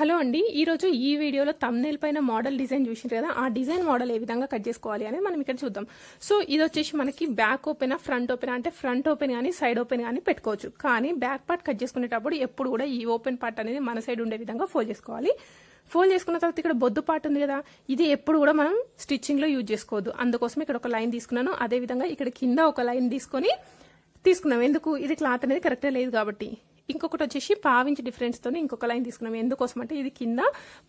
Hello అండి ఈరోజు ఈ వీడియోలో తమ్నేల్ పైన మోడల్ డిజైన్ చూసిండ్రు కదా ఆ డిజైన్ మోడల్ ఏ విధంగా కట్ చేసుకోవాలి అని మనం ఇక్కడ చూద్దాం. సో ఇది వచ్చేసి మనకి బ్యాక్ ఓపెన్ ఫ్రంట్ ఓపెన్ అంటే ఫ్రంట్ ఓపెన్ కానీ సైడ్ ఓపెన్ కానీ పెట్టుకోవచ్చు. కానీ బ్యాక్ పార్ట్ కట్ చేసుకునేటప్పుడు ఎప్పుడు కూడా ఈ ఓపెన్ పార్ట్ అనేది మన సైడ్ ఉండే విధంగా ఫోల్డ్ చేసుకోవాలి. ఫోల్డ్ చేసుకున్న తర్వాత ఇక్కడ బొద్దు పార్ట్ ఉంది కదా ఇది ఎప్పుడు కూడా మనం స్టిచ్చింగ్లో యూజ్ చేసుకోవద్దు. అందుకోసం ఇక్కడ ఒక లైన్ తీసుకున్నాను. అదే విధంగా ఇక్కడ కింద ఒక లైన్ తీసుకొని తీసుకున్నాం. ఎందుకు? ఇది క్లాత్ అనేది కరెక్టే లేదు కాబట్టి. ఇంకొకటి వచ్చేసి పావించి డిఫరెన్స్ ఇంకొక లైన్ తీసుకున్నాం. ఎందుకోసం అంటే ఇది కింద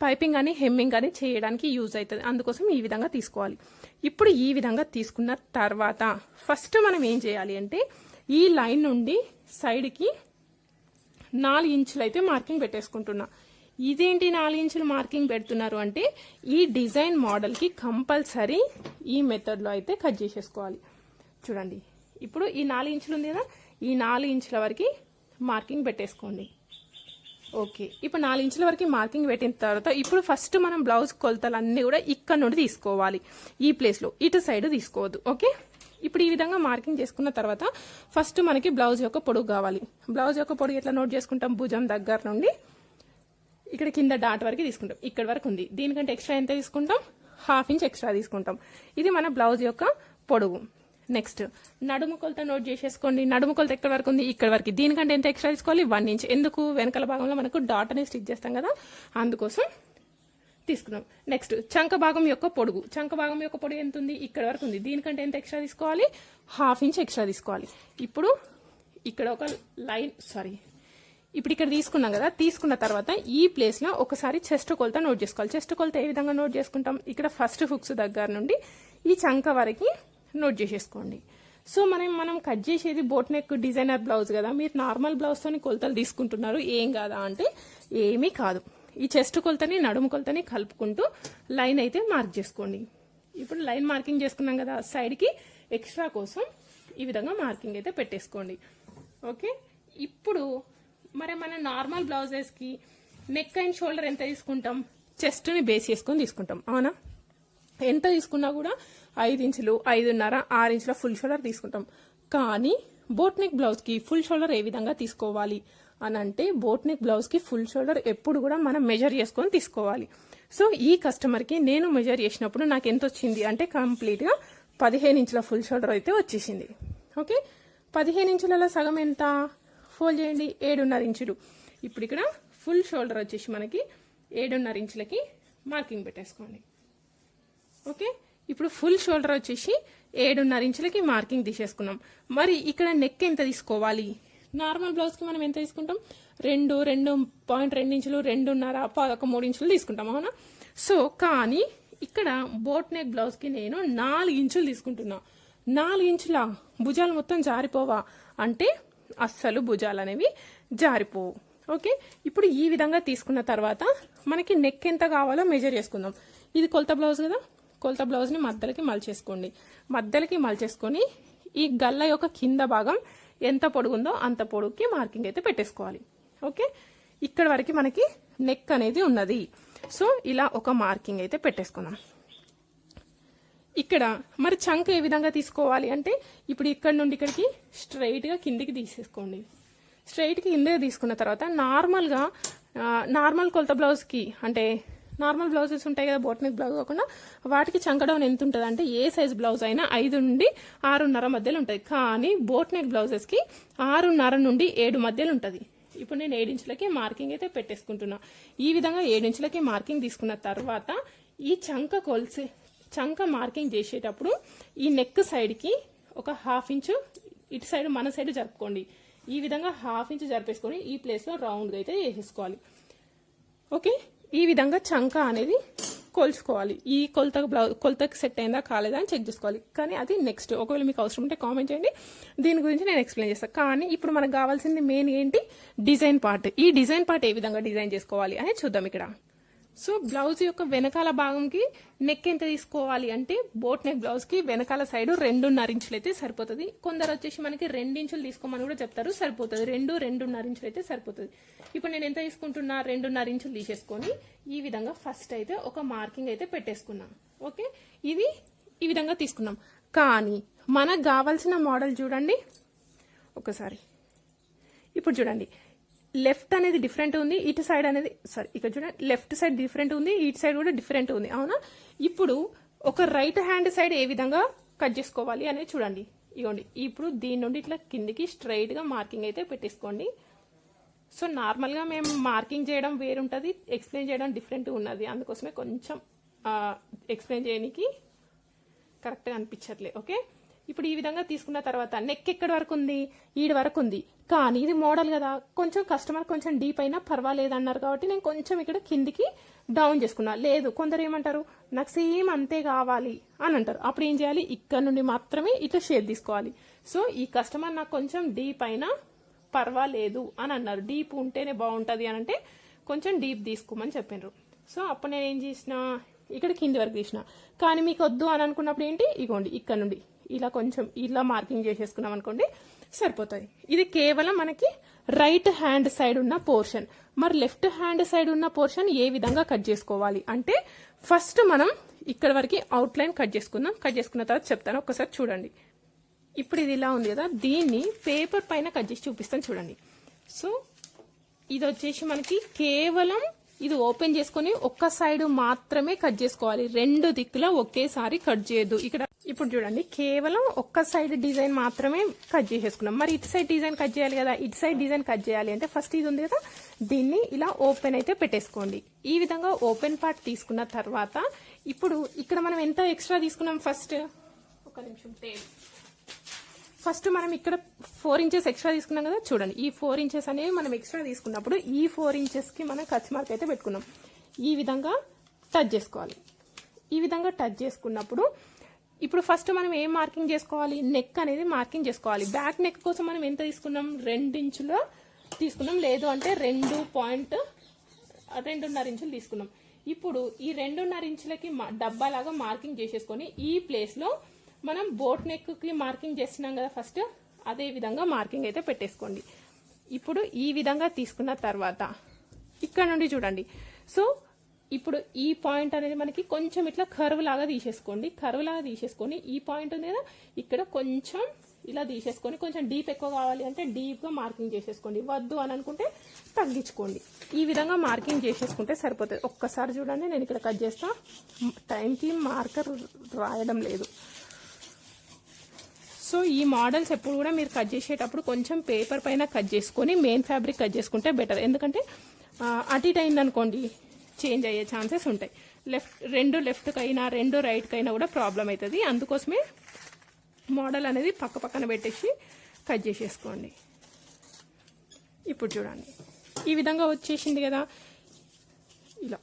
పైపింగ్ కానీ హెమ్మింగ్ కానీ చేయడానికి యూజ్ అవుతుంది. అందుకోసం ఈ విధంగా తీసుకోవాలి. ఇప్పుడు ఈ విధంగా తీసుకున్న తర్వాత ఫస్ట్ మనం ఏం చేయాలి అంటే ఈ లైన్ నుండి సైడ్కి నాలుగు ఇంచులు అయితే మార్కింగ్ పెట్టేసుకుంటున్నా. ఇదేంటి నాలుగు ఇంచులు మార్కింగ్ పెడుతున్నారు అంటే ఈ డిజైన్ మోడల్కి కంపల్సరీ ఈ మెథడ్లో అయితే కట్ చేసేసుకోవాలి. చూడండి. ఇప్పుడు ఈ నాలుగు ఇంచులు ఉంది కదా? ఈ నాలుగు ఇంచుల వరకు మార్కింగ్ పెట్టేసుకోండి. ఓకే. ఇప్పుడు నాలుగు ఇంచుల వరకు మార్కింగ్ పెట్టిన తర్వాత ఇప్పుడు ఫస్ట్ మనం బ్లౌజ్ కొలతలు అన్నీ కూడా ఇక్కడ నుండి తీసుకోవాలి. ఈ ప్లేస్లో ఇటు సైడ్ తీసుకోవద్దు. ఓకే? ఇప్పుడు ఈ విధంగా మార్కింగ్ చేసుకున్న తర్వాత ఫస్ట్ మనకి బ్లౌజ్ యొక్క పొడుగు కావాలి. బ్లౌజ్ యొక్క పొడుగు ఎట్లా నోట్ చేసుకుంటాం? భుజం దగ్గర నుండి ఇక్కడ కింద డాట్ వరకు తీసుకుంటాం. ఇక్కడ వరకు ఉంది. దీనికంటే ఎక్స్ట్రా ఎంత తీసుకుంటాం? హాఫ్ ఇంచ్ ఎక్స్ట్రా తీసుకుంటాం. ఇది మన బ్లౌజ్ యొక్క పొడుగు. నెక్స్ట్ నడుము కొలత నోట్ చేసేసుకోండి. నడుము కొలత ఎక్కడ వరకు ఉంది? ఇక్కడ వరకు. దీనికంటే ఎంత ఎక్స్ట్రా తీసుకోవాలి? వన్ ఇంచ్ ఎందుకు? వెనకాల భాగంలో మనకు డాట్ అనేది స్టిచ్ చేస్తాం కదా? అందుకోసం తీసుకున్నాం నెక్స్ట్ చంక భాగం యొక్క పొడుగు. చంక భాగం యొక్క పొడుగు ఎంత ఉంది? ఇక్కడ వరకు ఉంది. దీనికంటే ఎంత ఎక్స్ట్రా తీసుకోవాలి? హాఫ్ ఇంచ్ ఎక్స్ట్రా తీసుకోవాలి. ఇప్పుడు ఇక్కడ ఒక లైన్ సారీ ఇప్పుడు ఇక్కడ తీసుకున్నాం కదా? తీసుకున్న తర్వాత ఈ ప్లేస్లో ఒకసారి చెస్ట్ కొలత నోట్ చేసుకోవాలి. చెస్ట్ కొలత ఏ విధంగా నోట్ చేసుకుంటాం? ఇక్కడ ఫస్ట్ హుక్స్ దగ్గర నుండి ఈ చంక వరకు నోట్ చేసేసుకోండి. సో మనం మనం కట్ చేసేది బోట్ నెక్ డిజైనర్ బ్లౌజ్ కదా మీరు నార్మల్ బ్లౌజ్తో కొలతలు తీసుకుంటున్నారు ఏం కాదా అంటే ఏమీ కాదు. ఈ చెస్ట్ కొలతని నడుము కొలతని కలుపుకుంటూ లైన్ అయితే మార్క్ చేసుకోండి. ఇప్పుడు లైన్ మార్కింగ్ చేసుకున్నాం కదా సైడ్కి ఎక్స్ట్రా కోసం ఈ విధంగా మార్కింగ్ అయితే పెట్టేసుకోండి. ఓకే? ఇప్పుడు మరి మన నార్మల్ బ్లౌజెస్కి నెక్ అండ్ షోల్డర్ ఎంత తీసుకుంటాం? చెస్ట్ని బేస్ చేసుకొని తీసుకుంటాం. అవునా? ఎంత తీసుకున్నా కూడా ఐదు ఇంచులు ఐదున్నర ఆరు ఇంచుల ఫుల్ షోల్డర్ తీసుకుంటాం. కానీ బోట్ నెక్ బ్లౌజ్కి ఫుల్ షోల్డర్ ఏ విధంగా తీసుకోవాలి అని అంటే బోట్ నెక్ బ్లౌజ్కి ఫుల్ షోల్డర్ ఎప్పుడు కూడా మనం మెజర్ చేసుకొని తీసుకోవాలి. సో ఈ కస్టమర్కి నేను మెజర్ చేసినప్పుడు నాకు ఎంత వచ్చింది అంటే కంప్లీట్గా పదిహేను ఇంచుల ఫుల్ షోల్డర్ అయితే వచ్చేసింది. ఓకే పదిహేను ఇంచులలో సగం ఎంత? ఫోల్డ్ చేయండి ఏడున్నర ఇంచులు. ఇప్పుడు ఇక్కడ ఫుల్ షోల్డర్ వచ్చేసి మనకి ఏడున్నర ఇంచులకి మార్కింగ్ పెట్టేసుకోండి. ఓకే? ఇప్పుడు ఫుల్ షోల్డర్ వచ్చేసి ఏడున్నర ఇంచులకి మార్కింగ్ తీసేసుకున్నాం. మరి ఇక్కడ నెక్ ఎంత తీసుకోవాలి? నార్మల్ బ్లౌజ్కి మనం ఎంత తీసుకుంటాం? రెండు రెండు పాయింట్ రెండు ఇంచులు రెండున్నర ఒక మూడు ఇంచులు తీసుకుంటాం అవునా? సో కానీ ఇక్కడ బోట్ నెక్ బ్లౌజ్కి నేను నాలుగు ఇంచులు తీసుకుంటున్నా. నాలుగు ఇంచుల భుజాలు మొత్తం జారిపోవా? అంటే అస్సలు భుజాలు అనేవి జారిపోవు. ఓకే? ఇప్పుడు ఈ విధంగా తీసుకున్న తర్వాత మనకి నెక్ ఎంత కావాలో మెజర్ చేసుకుందాం. ఇది కొలత బ్లౌజ్ కదా? కొలత బ్లౌజ్ని మధ్యలకి మలిచేసుకోండి. మధ్యలకి మలిచేసుకొని ఈ గల్ల యొక్క కింద భాగం ఎంత పొడుగుందో అంత పొడుగుకి మార్కింగ్ అయితే పెట్టేసుకోవాలి. ఓకే? ఇక్కడ వరకు మనకి నెక్ అనేది ఉన్నది. సో ఇలా ఒక మార్కింగ్ అయితే పెట్టేసుకుందాం. ఇక్కడ మరి చంక్ ఏ విధంగా తీసుకోవాలి అంటే ఇప్పుడు ఇక్కడ నుండి ఇక్కడికి స్ట్రైట్గా కిందికి తీసేసుకోండి. స్ట్రైట్కి కిందకి తీసుకున్న తర్వాత నార్మల్గా నార్మల్ కొలత బ్లౌజ్కి అంటే నార్మల్ బ్లౌజెస్ ఉంటాయి కదా బోట్నిక్ బ్లౌజ్ కాకుండా వాటికి చంకడౌన్ ఎంత ఉంటుంది అంటే ఏ సైజ్ బ్లౌజ్ అయినా ఐదు నుండి ఆరున్నర మధ్యలో ఉంటుంది. కానీ బోట్నెక్ బ్లౌజెస్కి ఆరున్నర నుండి ఏడు మధ్యలో ఉంటుంది. ఇప్పుడు నేను ఏడించులకి మార్కింగ్ అయితే పెట్టేసుకుంటున్నా. ఈ విధంగా ఏడించులకి మార్కింగ్ తీసుకున్న తర్వాత ఈ చంక కొలిసే చంక మార్కింగ్ చేసేటప్పుడు ఈ నెక్ సైడ్కి ఒక హాఫ్ ఇంచు ఇటు సైడ్ మన సైడ్ జరుపుకోండి. ఈ విధంగా హాఫ్ ఇంచు జరిపేసుకొని ఈ ప్లేస్లో రౌండ్గా అయితే చేసేసుకోవాలి ఓకే ఈ విధంగా చంక అనేది కొలుచుకోవాలి. ఈ కొలత బ్లౌజ్ కొలతకి సెట్ అయిందా కాలేదా అని చెక్ చేసుకోవాలి. కానీ అది నెక్స్ట్ ఒకవేళ మీకు అవసరం ఉంటే కామెంట్ చేయండి. దీని గురించి నేను ఎక్స్ప్లెయిన్ చేస్తాను కానీ ఇప్పుడు మనకు కావాల్సింది మెయిన్ ఏంటి? డిజైన్ పార్ట్ ఈ డిజైన్ పార్ట్ ఏ విధంగా డిజైన్ చేసుకోవాలి అని చూద్దాం ఇక్కడ. సో బ్లౌజ్ యొక్క వెనకాల భాగంకి నెక్ ఎంత తీసుకోవాలి అంటే బోట్ నెక్ బ్లౌజ్కి వెనకాల సైడ్ రెండున్నర ఇంచులు అయితే సరిపోతుంది. కొందరు వచ్చేసి మనకి రెండు ఇంచులు తీసుకోమని కూడా చెప్తారు సరిపోతుంది. రెండు రెండున్నర ఇంచులు అయితే సరిపోతుంది. ఇప్పుడు నేను ఎంత తీసుకుంటున్నా? రెండున్నర ఇంచులు తీసేసుకొని ఈ విధంగా ఫస్ట్ అయితే ఒక మార్కింగ్ అయితే పెట్టేసుకున్నాం. ఓకే ఇది ఈ విధంగా తీసుకున్నాం. కానీ మనకు కావాల్సిన మోడల్ చూడండి. ఒకసారి. ఇప్పుడు చూడండి. లెఫ్ట్ అనేది డిఫరెంట్ ఉంది ఇటు సైడ్ అనేది సారీ ఇక్కడ చూడండి లెఫ్ట్ సైడ్ డిఫరెంట్ ఉంది ఇటు సైడ్ కూడా డిఫరెంట్ ఉంది అవునా? ఇప్పుడు ఒక రైట్ హ్యాండ్ సైడ్ ఏ విధంగా కట్ చేసుకోవాలి అనేది చూడండి. ఇగోండి ఇప్పుడు దీని నుండి ఇట్లా కిందికి స్ట్రైట్గా మార్కింగ్ అయితే పెట్టేసుకోండి. సో నార్మల్గా మేము మార్కింగ్ చేయడం వేరుంటుంది ఎక్స్ప్లెయిన్ చేయడం డిఫరెంట్ ఉన్నది. అందుకోసమే కొంచెం ఎక్స్ప్లెయిన్ చేయడానికి కరెక్ట్గా అనిపించట్లే ఓకే? ఇప్పుడు ఈ విధంగా తీసుకున్న తర్వాత నెక్ ఎక్కడి వరకు ఉంది? ఈడి వరకు ఉంది. కానీ ఇది మోడల్ కదా. కొంచెం కస్టమర్ కొంచెం డీప్ అయినా పర్వాలేదు అన్నారు కాబట్టి నేను కొంచెం ఇక్కడ కిందికి డౌన్ చేసుకున్నా. లేదు కొందరు ఏమంటారు నాకు సేమ్ అంతే కావాలి అని అంటారు. అప్పుడు ఏం చేయాలి? ఇక్కడ నుండి మాత్రమే ఇట్లా షేప్ తీసుకోవాలి. సో ఈ కస్టమర్ నాకు కొంచెం డీప్ అయినా పర్వాలేదు అని అన్నారు. డీప్ ఉంటేనే బాగుంటుంది అని అంటే కొంచెం డీప్ తీసుకోమని చెప్పినారు. సో అప్పుడు నేను ఏం చేసిన ఇక్కడ కింది వరకు తీసిన. కానీ మీకు వద్దు అని అనుకున్నప్పుడు ఏంటి? ఇగోండి ఇక్కడ నుండి. ఇలా కొంచెం ఇలా మార్కింగ్ చేసేసుకున్నాం అనుకోండి సరిపోతుంది ఇది కేవలం మనకి రైట్ హ్యాండ్ సైడ్ ఉన్న పోర్షన్ మరి లెఫ్ట్ హ్యాండ్ సైడ్ ఉన్న పోర్షన్ ఏ విధంగా కట్ చేసుకోవాలి? అంటే ఫస్ట్ మనం ఇక్కడ వరకు అవుట్ లైన్ కట్ చేసుకుందాం. కట్ చేసుకున్న తర్వాత చెప్తాను. ఒకసారి చూడండి. ఇప్పుడు ఇది ఇలా ఉంది కదా. దీన్ని పేపర్ పైన కట్ చేసి చూపిస్తాను చూడండి. సో ఇది వచ్చేసి మనకి కేవలం ఇది ఓపెన్ చేసుకొని ఒక్క సైడ్ మాత్రమే కట్ చేసుకోవాలి. రెండు దిక్కుల ఒకేసారి కట్ చేయొద్దు. ఇక్కడ ఇప్పుడు చూడండి కేవలం ఒక్క సైడ్ డిజైన్ మాత్రమే కట్ చేసేసుకున్నాం. మరి ఇటు సైడ్ డిజైన్ కట్ చేయాలి కదా? ఇటు సైడ్ డిజైన్ కట్ చేయాలి అంటే ఫస్ట్ ఇది ఉంది కదా? దీన్ని ఇలా ఓపెన్ అయితే పెట్టేసుకోండి. ఈ విధంగా ఓపెన్ పార్ట్ తీసుకున్న తర్వాత ఇప్పుడు ఇక్కడ మనం ఎంత ఎక్స్ట్రా తీసుకున్నాం ఫస్ట్ ఒక నిమిషం టేప్ ఫస్ట్ మనం ఇక్కడ ఫోర్ ఇంచెస్ ఎక్స్ట్రా తీసుకున్నాం కదా? చూడండి ఈ ఫోర్ ఇంచెస్ అనేవి మనం ఎక్స్ట్రా తీసుకున్నప్పుడు ఈ ఫోర్ ఇంచెస్కి మనం కచ్ మార్క్ అయితే పెట్టుకున్నాం. ఈ విధంగా టచ్ చేసుకోవాలి. ఈ విధంగా టచ్ చేసుకున్నప్పుడు ఇప్పుడు ఫస్ట్ మనం ఏం మార్కింగ్ చేసుకోవాలి? నెక్ అనేది మార్కింగ్ చేసుకోవాలి. బ్యాక్ నెక్ కోసం మనం ఎంత తీసుకున్నాం? రెండించులో తీసుకున్నాం. లేదు అంటే రెండు పాయింట్ రెండున్నర ఇంచులు తీసుకున్నాం. ఇప్పుడు ఈ రెండున్నర ఇంచులకి మా- డబ్బాలాగా మార్కింగ్ చేసేసుకొని ఈ ప్లేస్లో మనం బోట్ నెక్కి మార్కింగ్ చేస్తున్నాం కదా ఫస్ట్ అదే విధంగా మార్కింగ్ అయితే పెట్టేసుకోండి. ఇప్పుడు ఈ విధంగా తీసుకున్న తర్వాత ఇక్కడ నుండి చూడండి. సో ఇప్పుడు ఈ పాయింట్ అనేది మనకి కొంచెం ఇట్లా కరువు లాగా తీసేసుకోండి. కరువు లాగా తీసేసుకొని ఈ పాయింట్ ఉంది కదా ఇక్కడ కొంచెం ఇలా తీసేసుకొని కొంచెం డీప్ ఎక్కువ కావాలి అంటే డీప్గా మార్కింగ్ చేసేసుకోండి. వద్దు అని అనుకుంటే తగ్గించుకోండి. ఈ విధంగా మార్కింగ్ చేసేసుకుంటే సరిపోతుంది. ఒక్కసారి చూడండి నేను ఇక్కడ కట్ చేస్తా. టైంకి మార్కర్ రాయడం లేదు. సో ఈ మోడల్స్ ఎప్పుడు కూడా మీరు కట్ చేసేటప్పుడు కొంచెం పేపర్ పైన కట్ చేసుకొని మెయిన్ ఫ్యాబ్రిక్ కట్ చేసుకుంటే బెటర్. ఎందుకంటే అటు ఇటు అయిందనుకోండి చేంజ్ అయ్యే ఛాన్సెస్ ఉంటాయి. లెఫ్ట్ రెండు లెఫ్ట్కి అయినా రెండు రైట్కైనా కూడా ప్రాబ్లం అవుతుంది. అందుకోసమే మోడల్ అనేది పక్క పక్కన పెట్టేసి కట్ చేసేసుకోండి. ఇప్పుడు చూడండి. ఈ విధంగా వచ్చేసింది కదా. ఇలా.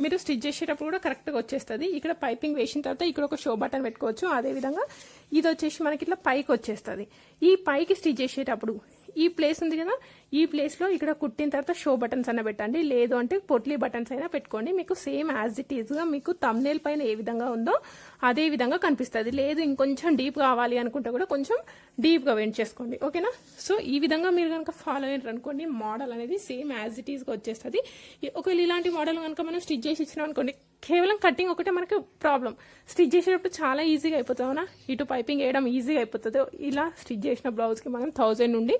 మీరు స్టిచ్ చేసేటప్పుడు కూడా కరెక్ట్గా వచ్చేస్తుంది. ఇక్కడ పైపింగ్ వేసిన తర్వాత ఇక్కడ ఒక షో బటన్ పెట్టుకోవచ్చు. అదేవిధంగా ఇది వచ్చేసి మనకి ఇట్లా పైకి వచ్చేస్తుంది. ఈ పైకి స్టిచ్ చేసేటప్పుడు ఈ ప్లేస్ ఉంది కదా ఈ ప్లేస్లో ఇక్కడ కుట్టిన తర్వాత షో బటన్స్ అన్న పెట్టండి. లేదు అంటే పొట్లీ బటన్స్ అయినా పెట్టుకోండి. మీకు సేమ్ యాజ్ ఇట్ ఈజ్గా మీకు తమ్నేల్ పైన ఏ విధంగా ఉందో అదే విధంగా కనిపిస్తుంది. లేదు ఇంకొంచెం డీప్ కావాలి అనుకుంటే కూడా కొంచెం డీప్గా వెంట్ చేసుకోండి. ఓకేనా? సో ఈ విధంగా మీరు కనుక ఫాలో అయ్యారు అనుకోండి మోడల్ అనేది సేమ్ యాజ్ ఇట్ ఈజ్గా వచ్చేస్తుంది. ఒకవేళ ఇలాంటి మోడల్ కనుక మనం స్టిచ్ చేసి ఇచ్చినాం అనుకోండి కేవలం కటింగ్ ఒకటే మనకి ప్రాబ్లం స్టిచ్ చేసేటప్పుడు చాలా ఈజీగా అయిపోతుంది అవునా? ఇటు పైపింగ్ వేయడం ఈజీగా అయిపోతుంది. ఇలా స్టిచ్ చేసిన బ్లౌజ్కి మనం థౌజండ్ నుండి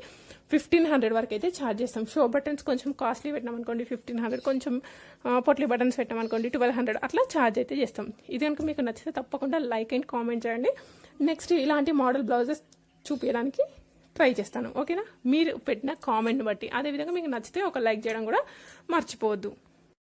ఫిఫ్టీన్ హండ్రెడ్ వరకు అయితే ఛార్జ్ చేస్తాం. షో బటన్స్ కొంచెం కాస్ట్లీ పెట్టినాం అనుకోండి ఫిఫ్టీన్ హండ్రెడ్ కొంచెం పొట్లీ బటన్స్ పెట్టాం అనుకోండి ట్వెల్వ్ హండ్రెడ్ అట్లా ఛార్జ్ అయితే చేస్తాం. ఇది కనుక మీకు నచ్చితే తప్పకుండా లైక్ అండ్ కామెంట్ చేయండి. నెక్స్ట్ ఇలాంటి మోడల్ బ్లౌజెస్ చూపించడానికి ట్రై చేస్తాను. ఓకేనా మీరు పెట్టిన కామెంట్ బట్టి. అదేవిధంగా మీకు నచ్చితే ఒక లైక్ చేయడం కూడా మర్చిపోవద్దు.